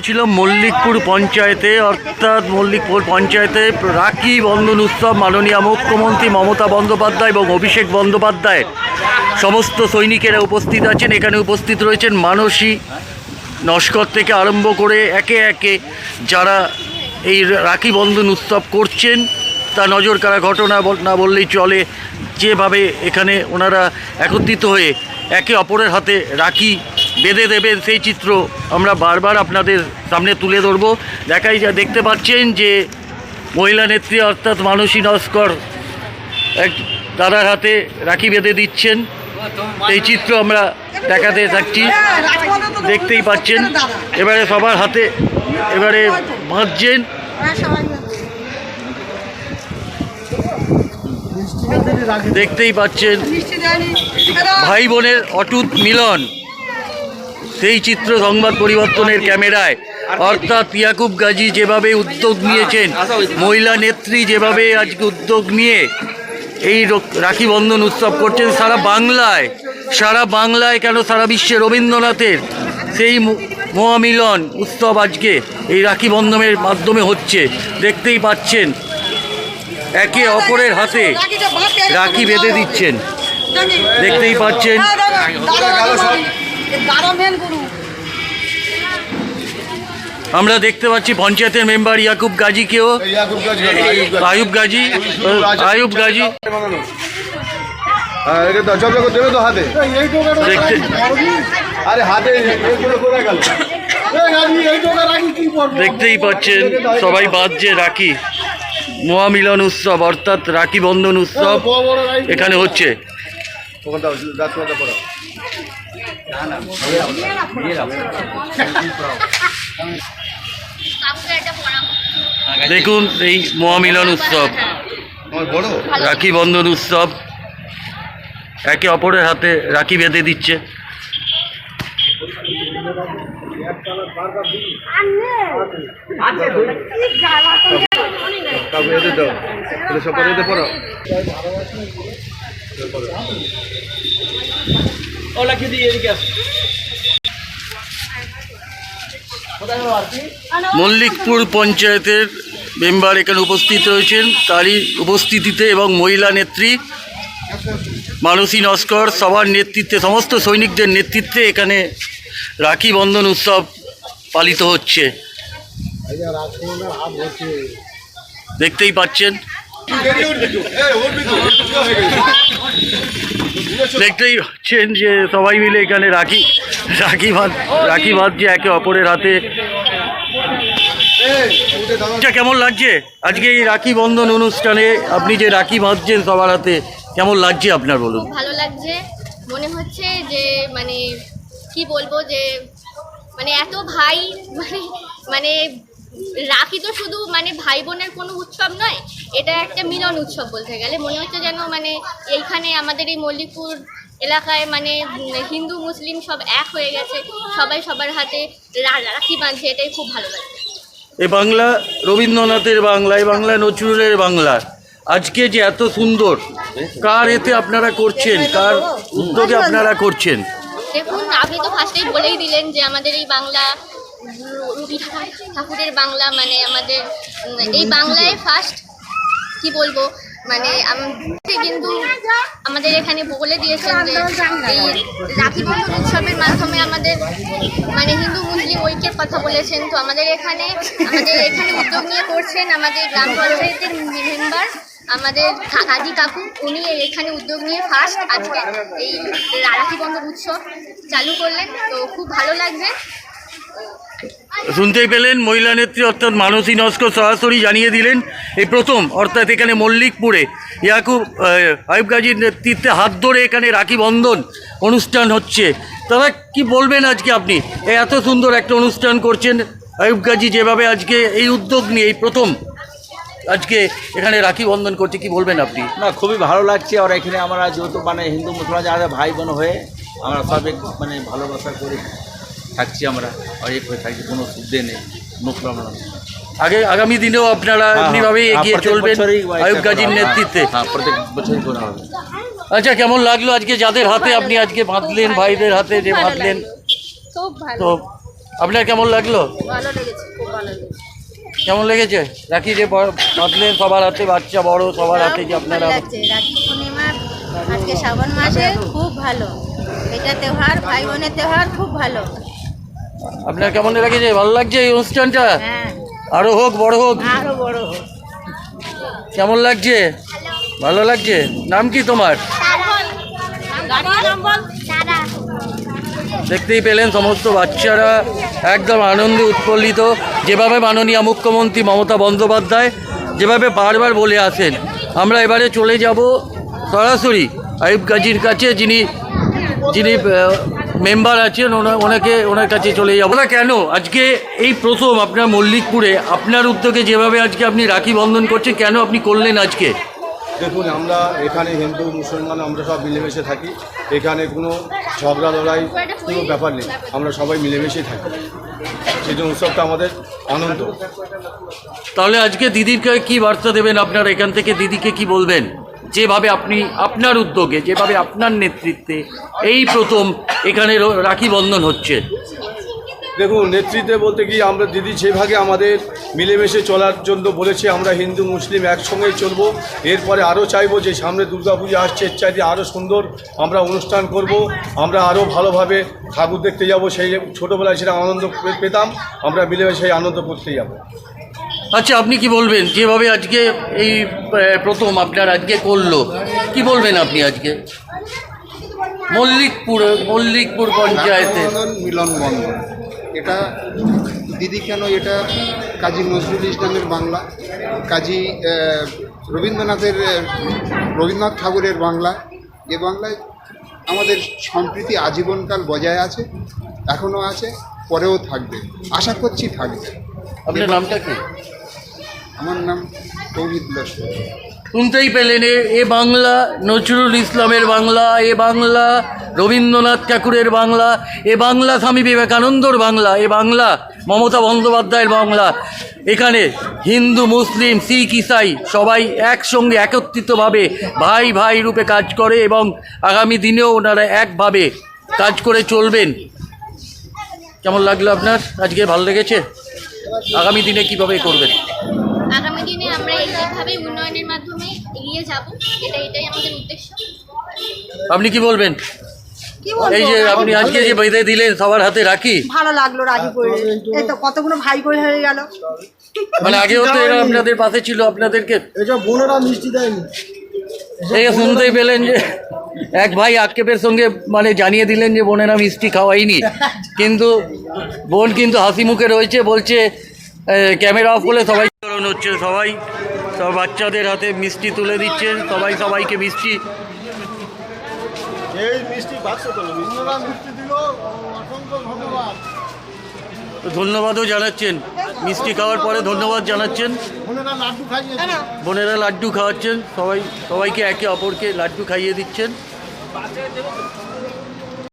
হয়েছিল মল্লিকপুর পঞ্চায়েতে, অর্থাৎ মল্লিকপুর পঞ্চায়েতে রাখি বন্ধন উৎসব মাননীয় মুখ্যমন্ত্রী মমতা বন্দ্যোপাধ্যায় এবং অভিষেক বন্দ্যোপাধ্যায়। সমস্ত সৈনিকেরা উপস্থিত আছেন, এখানে উপস্থিত রয়েছেন মানসী নস্কর থেকে আরম্ভ করে একে একে যারা এই রাখি বন্ধন উৎসব করছেন, তা নজর কাড়া ঘটনা না বললেই চলে। যেভাবে এখানে ওনারা একত্রিত হয়ে একে অপরের হাতে রাখি, বেঁধে দেবেন সেই চিত্র আমরা বারবার আপনাদের সামনে তুলে ধরবো। দেখাই যা, দেখতে পাচ্ছেন যে মহিলা নেত্রী অর্থাৎ মানসী নস্কর এক দাদার হাতে রাখি বেঁধে দিচ্ছেন। এই চিত্র আমরা দেখাতে থাকছি। দেখতেই পাচ্ছেন। এবারে সবার হাতে এবারে বাঁধছেন। দেখতেই পাচ্ছেন ভাই বোনের অটুট মিলন। সেই চিত্র সংবাদ পরিবর্তনের ক্যামেরায়। অর্থাৎ ইয়াকুব গাজী যেভাবে উদ্যোগ নিয়েছেন মহিলা নেত্রী যেভাবে আজকে উদ্যোগ নিয়ে এই রাখি বন্ধন উৎসব করছেন সারা বাংলায় সারা বাংলায় কেন সারা বিশ্বে রবীন্দ্রনাথের সেই মহামিলন উৎসব আজকে এই রাখি বন্ধনের মাধ্যমে হচ্ছে। দেখতেই পাচ্ছেন একে অপরের হাতে রাখি বেঁধে দিচ্ছেন। দেখতেই পাচ্ছেন। আমরা দেখতে পাচ্ছি পঞ্চায়েতের মেম্বার ইয়াকুব গাজীকেও। আয়ুব গাজী আয়ুব গাজী। হ্যাঁ, দেখতেই পাচ্ছেন সবাই বাঁধছে রাখি। মহামিলন উৎসব অর্থাৎ রাখি বন্ধন উৎসব এখানে হচ্ছে। দেখুন এই মহামিলন উৎসব আমার রাখি বন্ধন উৎসব। একে অপরের হাতে রাখি বেঁধে দিচ্ছে। কাউকে দাও সব পড়ো মল্লিকপুর পঞ্চায়েতের মেম্বার এখানে উপস্থিত রয়েছেন। তারই উপস্থিতিতে এবং মহিলা নেত্রী মানসী নস্কর সবার নেতৃত্বে, সমস্ত সৈনিকদের নেতৃত্বে এখানে রাখি বন্ধন উৎসব পালিত হচ্ছে। দেখতেই পাচ্ছেন। দেখতেই পাচ্ছেন যে সবাই মিলে এখানে রাখি রাখি বাঁধ রাখি বাঁধছে একে অপরের হাতে। আচ্ছা কেমন লাগছে? আজকে এই রাখি বন্ধন অনুষ্ঠানে আপনি যে রাখি বাঁধছেন সবার হাতে, কেমন লাগছে আপনার বলুন? ভালো লাগছে। মনে হচ্ছে যে মানে কি বলব যে মানে এত ভাই মানে মানে রাখি তো শুধু মানে ভাই বোনের কোনো উৎসব নয় এটা একটা মিলন উৎসব বলতে গেলে। মনে হচ্ছে যেন মানে এইখানে আমাদের এই মল্লিকপুর এলাকায় মানে হিন্দু মুসলিম সব এক হয়ে গেছে। সবাই সবার হাতে রাখি বাঁধছে এটাই খুব ভালো লাগে। এ বাংলা রবীন্দ্রনাথের বাংলা এ বাংলা নজরুলের বাংলা। আজকে যে এত সুন্দর কার এতে আপনারা করছেন? কার উদ্যোগে আপনারা করছেন? দেখুন আপনি তো ফার্স্টেই বলেই দিলেন যে আমাদের এই বাংলা রবি ঠাকুর- ঠাকুরের বাংলা মানে আমাদের এই বাংলায় ফার্স্ট কি বলব মানে কিন্তু আমাদের এখানে বলে দিয়েছেন যে এই রাখি বন্ধন উৎসবের মাধ্যমে আমাদের মানে হিন্দু মুসলিম ঐক্যের কথা বলেছেন। তো আমাদের এখানে আমাদের এখানে উদ্যোগ নিয়ে করছেন আমাদের গ্রাম পঞ্চায়েতের মেম্বার, আমাদের কাজী কাকু। উনি এখানে উদ্যোগ নিয়ে ফার্স্ট আজকে এই রাখি বন্ধন উৎসব চালু করলেন। তো খুব ভালো লাগছে। শুনতেই পেলেন, মহিলা নেত্রী অর্থাৎ মানসী নস্কর সরাসরি জানিয়ে দিলেন, এই প্রথম, অর্থাৎ এখানে মল্লিকপুরে ইয়াকুব আয়ুব গাজীর নেতৃত্বে হাত ধরে এখানে রাখি বন্ধন অনুষ্ঠান হচ্ছে। তারা কি বলবেন আজকে আপনি? এত সুন্দর একটা অনুষ্ঠান করছেন আয়ুব গাজী যেভাবে আজকে এই উদ্যোগ নিয়ে, এই প্রথম আজকে এখানে রাখি বন্ধন করছে, কি বলবেন আপনি? না, খুবই ভালো লাগছে। আর এখানে আমরা যেহেতু মানে হিন্দু মুসলমান যারা ভাই বোন হয়ে আমরা সব মানে ভালোবাসা করে। থাকছি আমরা আর এক হয়ে থাকছি কোনো সুদ্ধে নেই মুসলমান আগে আগামী দিনেও আপনারা এমনিভাবেই এগিয়ে চলবেন আয়ুব গাজীর নেতৃত্বে। হ্যাঁ প্রত্যেক বছরই করা হবে। আচ্ছা কেমন লাগল আজকে? যাদের হাতে আপনি আজকে বাঁধলেন ভাইদের হাতে যে বাঁধলেন তো আপনার কেমন লাগল? ভালো লেগেছে খুব ভালো লেগেছে কেমন লেগেছে? রাখি যে বাঁধলেন সবার হাতে বাচ্চা বড় সবার হাতে যে আপনারা আজকে শ্রাবণ মাসে খুব ভালো। এটা তেহার ভাই বোনের তেহার খুব ভালো। আপনার কেমন লেগেছে? ভালো লাগছে এই অনুষ্ঠানটা? হ্যাঁ। আরও হোক বড় হোক। আরও বড় হোক। কেমন লাগছে? ভালো লাগছে? নাম কি তোমার? দেখতেই পেলেন সমস্ত বাচ্চারা একদম আনন্দে উৎফুল্লিত। যেভাবে মাননীয় মুখ্যমন্ত্রী মমতা বন্দ্যোপাধ্যায় যেভাবে বারবার বলে আসেন আমরা এবারে চলে যাব সরাসরি আইব গাজীর কাছে যিনি যিনি মেম্বার আছেন ওনা- ওনাকে ওনার কাছে চলে যাব। না কেন? আজকে এই প্রথম আপনার মল্লিকপুরে আপনার উদ্যোগে যেভাবে আজকে আপনি রাখি বন্ধন করছেন কেন আপনি করলেন আজকে? দেখুন আমরা এখানে হিন্দু মুসলমান আমরা সব মিলেমিশে থাকি। এখানে কোনো ঝগড়া লড়াই কোনো ব্যাপার নেই। আমরা সবাই মিলেমিশেই থাকি। সেই জন্য উৎসবটা আমাদের আনন্দ। তাহলে আজকে দিদিকে কি বার্তা দেবেন আপনার এখান থেকে? দিদিকে কি বলবেন? যেভাবে আপনি আপনার উদ্যোগে, যেভাবে আপনার নেতৃত্বে এই প্রথম এখানে রাখি বন্ধন হচ্ছে। দেখুন, নেতৃত্বে বলতে কি, আমরা দিদি যেভাবে আমাদের মিলেমিশে চলার জন্য বলেছে, আমরা হিন্দু, মুসলিম একসঙ্গেই চলবো। এরপরে আরও চাইব যে সামনে দুর্গাপূজা আসছে, এর চাইতে আরও সুন্দর আমরা অনুষ্ঠান করব। আমরা আরও ভালোভাবে ঠাকুর দেখতে যাব, সেই ছোটোবেলায় সেটা আনন্দ পেতাম। আমরা মিলেমিশে আনন্দ করতে যাব। আচ্ছা আপনি কি বলবেন? যেভাবে আজকে এই প্রথম আপনার আজকে করল? কি বলবেন আপনি আজকে? মল্লিকপুর মল্লিকপুর পঞ্চায়েতে। মিলন বন্ধন এটা দিদি কেন এটা কাজী নজরুল ইসলামের বাংলা কাজী রবীন্দ্রনাথের রবীন্দ্রনাথ ঠাকুরের বাংলা। এ বাংলায় আমাদের সম্প্রীতি আজীবনকাল বজায় আছে এখনও আছে পরেও থাকবে। আশা করছি থাকবে। আপনার নামটা কি? আমার নাম তৌহিদ লস্কর। শুনতেই পেলেন এ- বাংলা, নজরুল ইসলামের বাংলা, এ বাংলা, রবীন্দ্রনাথ ঠাকুরের বাংলা, এ বাংলা, স্বামী বিবেকানন্দর বাংলা, এ বাংলা, মমতা বন্দ্যোপাধ্যায়ের বাংলা। এখানে হিন্দু, মুসলিম, শিখ, ইসাই সবাই একসঙ্গে একত্রিতভাবে ভাই ভাই রূপে কাজ করে এবং আগামী দিনেও ওনারা একভাবে কাজ করে চলবেন। কেমন লাগল আপনার? আজকে ভালো লেগেছে? আগামী দিনে কীভাবে করবেন? আমরা এইভাবে উন্নয়নের মাধ্যমে এগিয়ে যাব এটা এটাই আমাদের উদ্দেশ্য। আপনি কি বলবেন? কি বলব? এই যে আপনি আজকে যে বেঁধে দিলেন সবার হাতে রাখি। ভালো লাগল রাজি করে। এই তো কতগুলো ভাই করে হয়ে গেল। মানে আগেও তো এরা আপনাদের পাশে ছিল আপনাদেরকে এটা বোনেরা মিষ্টি দেয়নি। এই শুনতেই পেলেন যে এক ভাই আক্ষেপের সঙ্গে মানে জানিয়ে দিলেন যে বোনেরা মিষ্টি খাওয়াইনি। কিন্তু বোন কিন্তু হাসি মুখে রয়েছে বলছে আহ, ক্যামেরা অফ করলে সবাই হচ্ছে সবাই। সব বাচ্চাদের হাতে মিষ্টি তুলে দিচ্ছেন সবাই সবাইকে মিষ্টি। ধন্যবাদও জানাচ্ছেন। মিষ্টি খাওয়ার পরে ধন্যবাদ জানাচ্ছেন। বোনেরা লাড্ডু খাইয়েছে বোনেরা লাড্ডু খাওয়াচ্ছেন সবাই সবাইকে একে অপরকে লাড্ডু খাইয়ে দিচ্ছেন।